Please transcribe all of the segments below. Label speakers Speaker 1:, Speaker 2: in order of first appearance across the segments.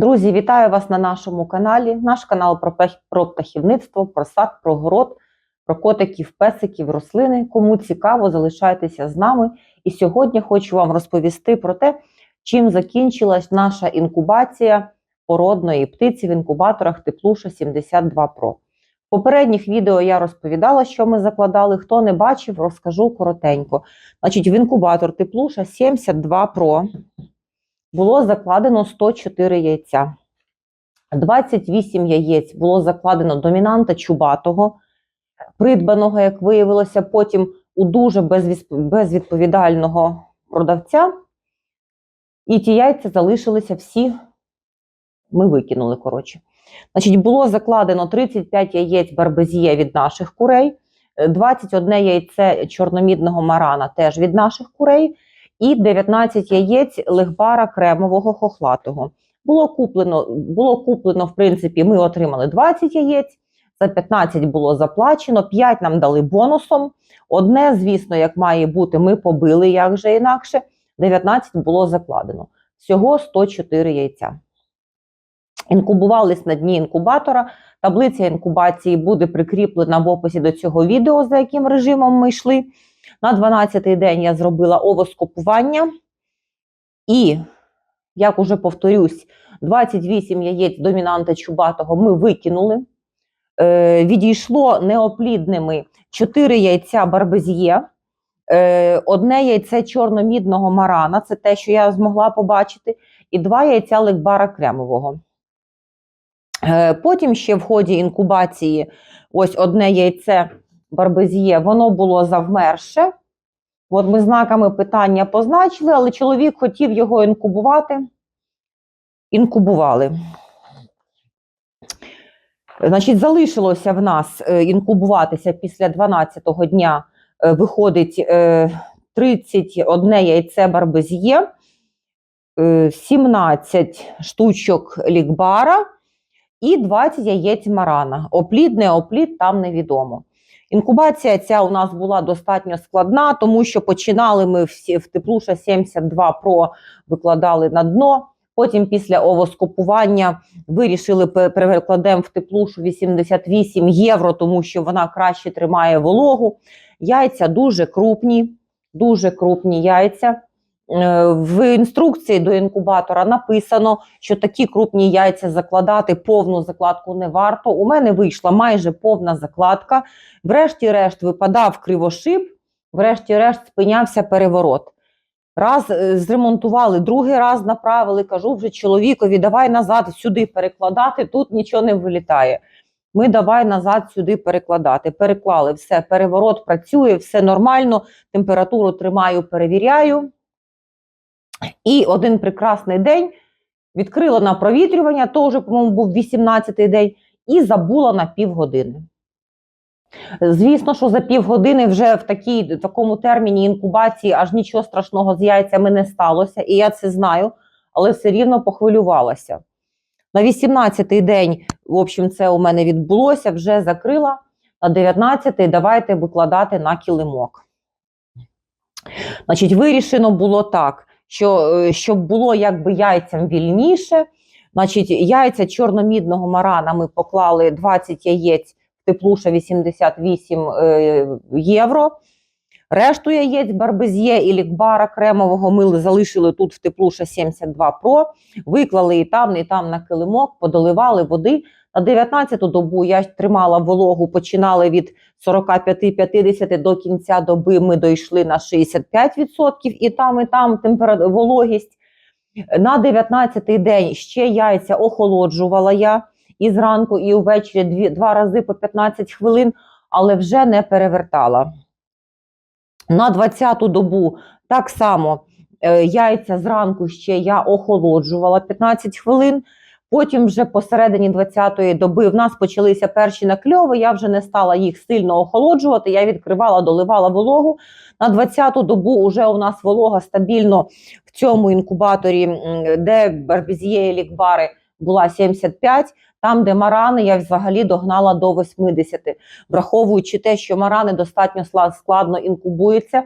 Speaker 1: Друзі, вітаю вас на нашому каналі. Наш канал про, про птахівництво, про сад, про город, про котиків, песиків, рослини. Кому цікаво, залишайтеся з нами. І сьогодні хочу вам розповісти про те, чим закінчилась наша інкубація породної птиці в інкубаторах Теплуша 72 Pro. В попередніх відео я розповідала, що ми закладали. Хто не бачив, розкажу коротенько. Значить, в інкубатор Теплуша 72 Pro було закладено 104 яйця. 28 яєць було закладено домінанта чубатого, придбаного, як виявилося, потім у дуже безвідповідального продавця. І ті яйця залишилися всі, ми викинули, коротше. Значить, було закладено 35 яєць барбезія від наших курей, е, 21 яйце чорномідного марана теж від наших курей, і 19 яєць легбара кремового хохлатого. Було куплено, було куплено, в принципі, ми отримали 20 яєць, за 15 було заплачено, 5 нам дали бонусом. Одне, звісно, як має бути, ми побили, як же інакше. 19 було закладено. Всього 104 яйця. Інкубувались на дні інкубатора. Таблиця інкубації буде прикріплена в описі до цього відео, за яким режимом ми йшли. На 12-й день я зробила овоскопування. І, як уже повторюсь, 28 яєць домінанта чубатого ми викинули. Е, відійшло неоплідними 4 яйця барбезє, е, одне яйце чорномідного марана, це те, що я змогла побачити, і два яйця лекбара кремового. Е, Потім ще в ході інкубації ось одне яйце барбезє, воно було завмерше. От ми знаками питання позначили, але чоловік хотів його інкубувати. Інкубували. Значить, залишилося в нас е, інкубуватися після 12-го дня. е, Виходить е, 31 яйце барбезє, е, 17 штучок лікбара і 20 яєць марана. Оплід, не оплід, там невідомо. Інкубація ця у нас була достатньо складна, тому що починали ми всі в Теплуша 72 про викладали на дно. Потім після овоскопування вирішили пе- перекладемо в теплушу 88 євро, тому що вона краще тримає вологу. Яйця дуже крупні, дуже крупні яйця. Е, В інструкції до інкубатора написано, що такі крупні яйця закладати повну закладку не варто. У мене вийшла майже повна закладка. Врешті-решт випадав кривошип, врешті-решт спинявся переворот. Раз е, зремонтували, другий раз направили, кажу вже чоловікові, давай назад сюди перекладати, тут нічого не вилітає. Ми давай назад сюди перекладати. Переклали все, переворот працює, все нормально, температуру тримаю, перевіряю. І один прекрасний день відкрила на провітрювання, то вже, по-моєму, був 18-й день, і забула на півгодини. Звісно, що за півгодини вже в такій, такому терміні інкубації аж нічого страшного з яйцями не сталося, і я це знаю, але все рівно похвилювалася. На 18-й день, в общем, це у мене відбулося, вже закрила. На 19-й давайте викладати на килимок. Значить, вирішено було так, що е, щоб було якби яйцям вільніше. Значить, яйця чорномідного марана ми поклали 20 яєць теплуша 88 е, євро. Решту яєць барбезє і лікбара кремового ми залишили тут в теплуша 72 Pro, виклали і там, і там на килимок, подоливали води. На 19-ту добу я тримала вологу, починали від 45-50 до кінця доби. Ми дійшли на 65% і там, і там температура, вологість. На 19-й день ще яйця охолоджувала я і зранку, і увечері дві, два рази по 15 хвилин, але вже не перевертала. На 20-ту добу так само е, яйця зранку ще я охолоджувала 15 хвилин. Потім, вже посередині 20-ї доби, в нас почалися перші накльови. Я вже не стала їх сильно охолоджувати. Я відкривала, доливала вологу. На 20-ту добу вже у нас волога стабільно в цьому інкубаторі, де барбізє і лікбари була 75. Там, де марани, я взагалі догнала до 80, враховуючи те, що марани достатньо складно інкубуються.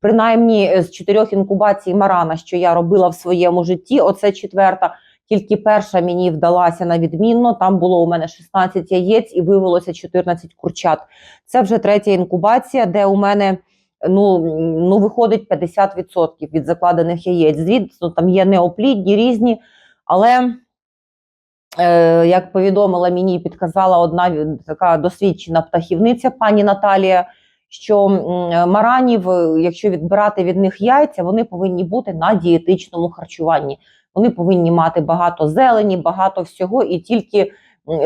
Speaker 1: Принаймні з чотирьох інкубацій марана, що я робила в своєму житті, оце четверта, Тільки перша мені вдалася на відмінно. Там було у мене 16 яєць і вивелося 14 курчат. Це вже третя інкубація, де у мене ну, ну виходить 50% від закладених яєць. Звісно, там є неоплідні різні, але. Е, Як повідомила мені, підказала одна така досвідчена птахівниця, пані Наталія, що маранів, е, якщо відбирати від них яйця, вони повинні бути на дієтичному харчуванні. Вони повинні мати багато зелені, багато всього, і тільки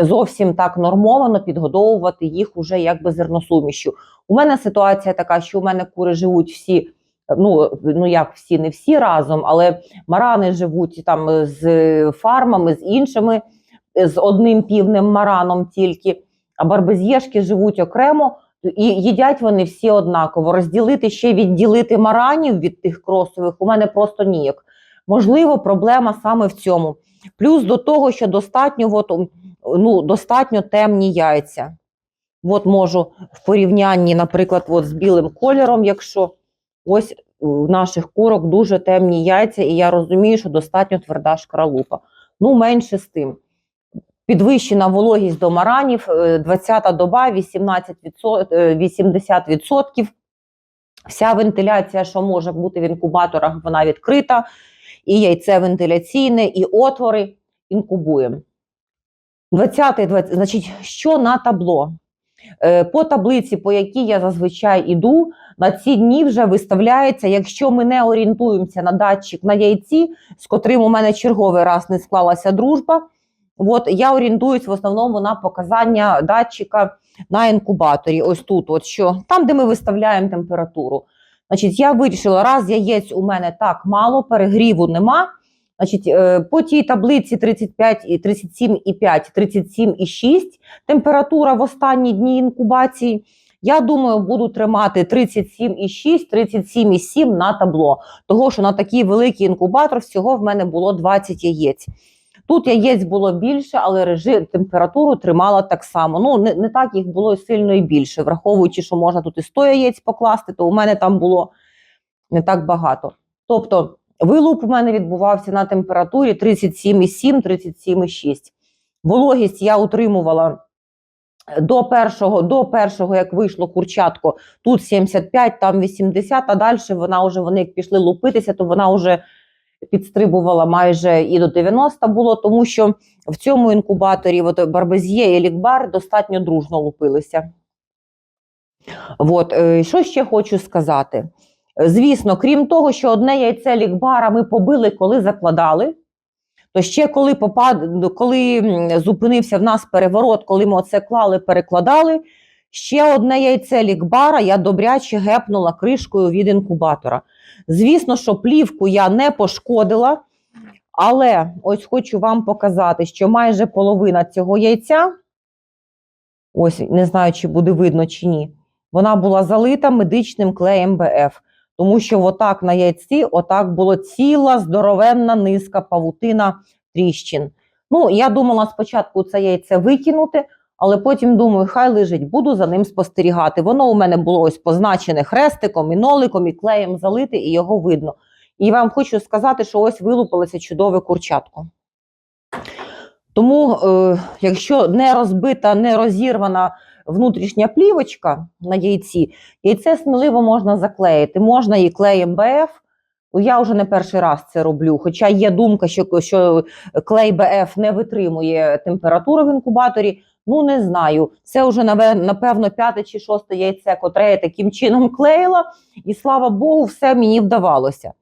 Speaker 1: зовсім так нормовано підгодовувати їх уже якби зерносумішю. У мене ситуація така, що у мене кури живуть всі. Ну, ну як всі, не всі разом, але марани живуть там з фармами, з іншими, з одним півним мараном тільки, а барбезєшки живуть окремо, і їдять вони всі однаково. Розділити ще відділити маранів від тих кросових у мене просто ніяк. Можливо, проблема саме в цьому. Плюс до того, що достатньо, от, ну, достатньо темні яйця. От можу в порівнянні, наприклад, от з білим кольором, якщо ось у наших курок дуже темні яйця, і я розумію, що достатньо тверда шкаралупа. Ну, менше з тим. Підвищена вологість до маранів, 20-та доба, 18%, е, 80%. Вся вентиляція, що може бути в інкубаторах, вона відкрита. І яйце вентиляційне, і отвори інкубуємо. 20, 20 значить, що на табло? Е, По таблиці, по якій я зазвичай іду, на ці дні вже виставляється, якщо ми не орієнтуємося на датчик на яйці, з котрим у мене черговий раз не склалася дружба. От я орієнтуюсь в основному на показання датчика на інкубаторі. Ось тут, от що там, де ми виставляємо температуру. Значить, я вирішила, раз яєць у мене так мало, перегріву нема. Значить, е, по тій таблиці 35 і 37,5, 37,6 температура в останні дні інкубації. Я думаю, буду тримати 37,6, 37,7 на табло. Того, що на такий великий інкубатор всього в мене було 20 яєць. Тут яєць було більше, але режим температуру тримала так само. Ну, не, не так їх було сильно і більше. Враховуючи, що можна тут і 100 яєць покласти, то у мене там було не так багато. Тобто, вилуп у мене відбувався на температурі 37,7, 37,6. Вологість я утримувала до першого, до першого, як вийшло курчатко, тут 75, там 80, а далі вона вже, вони як пішли лупитися, то вона вже підстрибувала майже і до 90 було, тому що в цьому інкубаторі от Барбез'є і Лікбар достатньо дружно лупилися. От, е, що ще хочу сказати? Звісно, крім того, що одне яйце лікбара ми побили, коли закладали, то ще коли попад... коли зупинився в нас переворот, коли ми оце клали, перекладали, ще одне яйце лікбара я добряче гепнула кришкою від інкубатора. Звісно, що плівку я не пошкодила, але ось хочу вам показати, що майже половина цього яйця, ось не знаю, чи буде видно чи ні, вона була залита медичним клеєм БФ. Тому що отак на яйці, отак було ціла здоровенна низка павутина тріщин. Ну, я думала спочатку це яйце викинути, але потім думаю, хай лежить, буду за ним спостерігати. Воно у мене було ось позначене хрестиком і ноликом, і клеєм залите, і його видно. І вам хочу сказати, що ось вилупилося чудове курчатко. Тому, е, якщо не розбита, не розірвана внутрішня плівочка на яйці, яйце сміливо можна заклеїти. Можна і клеєм БФ. Я вже не перший раз це роблю. Хоча є думка, що, що клей БФ не витримує температуру в інкубаторі. Ну, не знаю. Це вже напевно п'яте чи шосте яйце, котре я таким чином клеїла, і слава Богу, все мені вдавалося.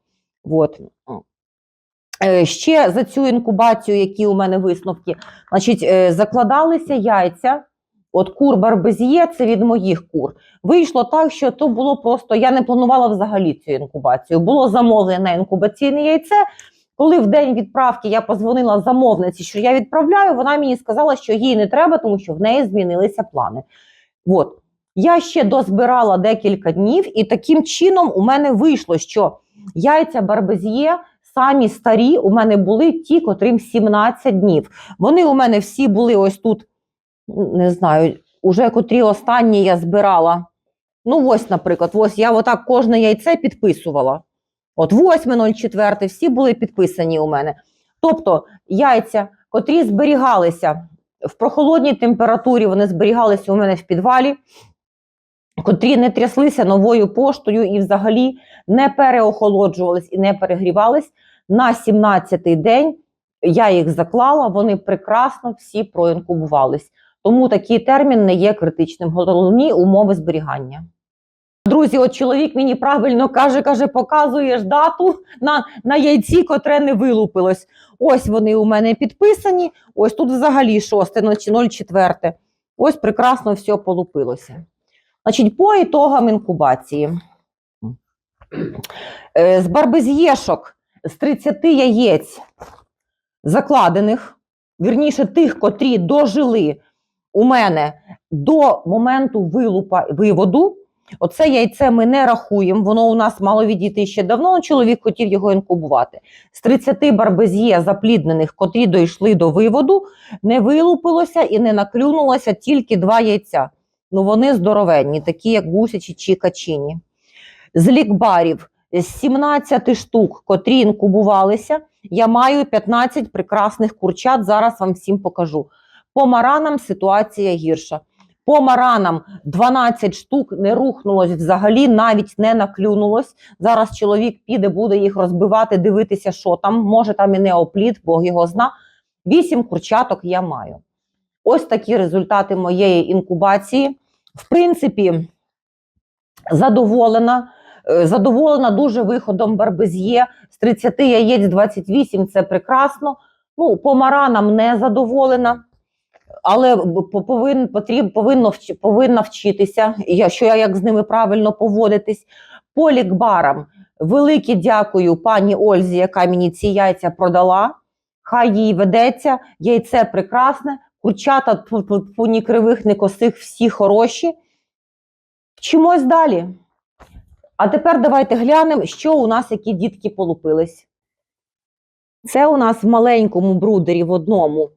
Speaker 1: От. Е, Ще за цю інкубацію, які у мене висновки, значить, е, закладалися яйця. От кур барбезіє, це від моїх кур. Вийшло так, що то було просто. Я не планувала взагалі цю інкубацію. Було замовлене інкубаційне яйце. Коли в день відправки я позвонила замовниці, що я відправляю, вона мені сказала, що їй не треба, тому що в неї змінилися плани. От. Я ще дозбирала декілька днів, і таким чином у мене вийшло, що яйця барбезіє самі старі у мене були ті, котрим 17 днів. Вони у мене всі були ось тут, не знаю, уже котрі останні я збирала. Ну, ось, наприклад, ось я отак кожне яйце підписувала. От 8.04, всі були підписані у мене. Тобто яйця, котрі зберігалися в прохолодній температурі, вони зберігалися у мене в підвалі, котрі не тряслися новою поштою і взагалі не переохолоджувались і не перегрівались. На 17-й день я їх заклала, вони прекрасно всі проінкубувались. Тому такий термін не є критичним. Головні умови зберігання. Друзі, от чоловік мені правильно каже, каже, показуєш дату на, на яйці, котре не вилупилось. Ось вони у мене підписані. Ось тут взагалі 6, 04. Ось прекрасно все полупилося. Значить, по ітогам інкубації. Е, З барбезєшок з 30 яєць закладених, вірніше тих, котрі дожили у мене до моменту вилупа виводу. Оце яйце ми не рахуємо, воно у нас мало відійти ще давно, чоловік хотів його інкубувати. З 30 барбезє запліднених, котрі дійшли до виводу, не вилупилося і не наклюнулося тільки два яйця. Ну вони здоровенні, такі як гусячі чи качині. З лікбарів з 17 штук, котрі інкубувалися, я маю 15 прекрасних курчат. Зараз вам всім покажу. По маранам ситуація гірша. По маранам 12 штук не рухнулось взагалі, навіть не наклюнулось. Зараз чоловік піде, буде їх розбивати, дивитися, що там. Може, там і не опліт, Бог його зна. Вісім курчаток я маю. Ось такі результати моєї інкубації. В принципі, задоволена. Е, Задоволена дуже виходом Барбез'є. З 30 яєць 28 це прекрасно. Ну, по маранам не задоволена але повин, потріб, повинно, повинна вчитися, я, що я як з ними правильно поводитись. По лікбарам велике дякую пані Ользі, яка мені ці яйця продала. Хай їй ведеться, яйце прекрасне, курчата ні кривих, ні косих, всі хороші. Вчимось далі. А тепер давайте глянемо, що у нас які дітки полупились. Це у нас в маленькому брудері в одному.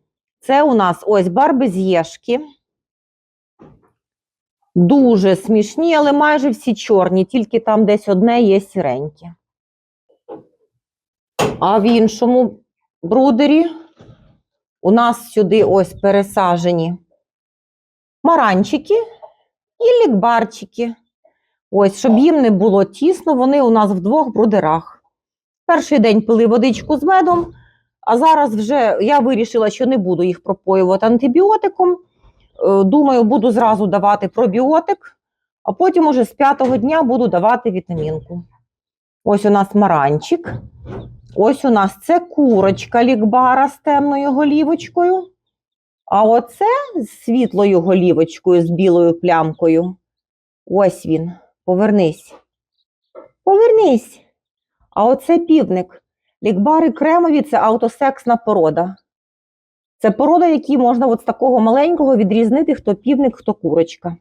Speaker 1: Це у нас ось барбезєшки. Дуже смішні, але майже всі чорні, тільки там десь одне є сіреньке. А в іншому брудері у нас сюди ось пересажені маранчики і лікбарчики. Ось, щоб їм не було тісно, вони у нас в двох брудерах. Перший день пили водичку з медом. А зараз вже я вирішила, що не буду їх пропоювати антибіотиком. Е, Думаю, буду зразу давати пробіотик, а потім уже з п'ятого дня буду давати вітамінку. Ось у нас маранчик. Ось у нас це курочка лікбара з темною голівочкою. А оце з світлою голівочкою, з білою плямкою. Ось він. Повернись. Повернись. А оце півник. Лікбари кремові це аутосексна порода. Це порода, які можна от з такого маленького відрізнити, хто півник, хто курочка.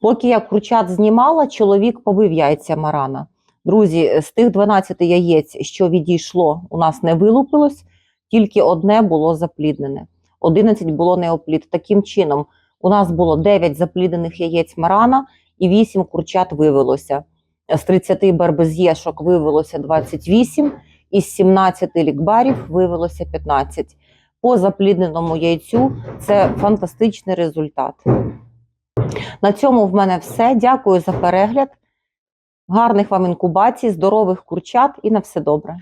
Speaker 1: Поки я курчат знімала, чоловік побив яйця марана. Друзі, з тих 12 яєць, що відійшло, у нас не вилупилось, тільки одне було запліднене. 11 було неоплід. Таким чином, у нас було 9 запліднених яєць марана і 8 курчат вивелося. З 30 барбезєшок вивелося 28, із 17 лікбарів вивелося 15. По заплідненому яйцю це фантастичний результат. На цьому в мене все. Дякую за перегляд. Гарних вам інкубацій, здорових курчат і на все добре.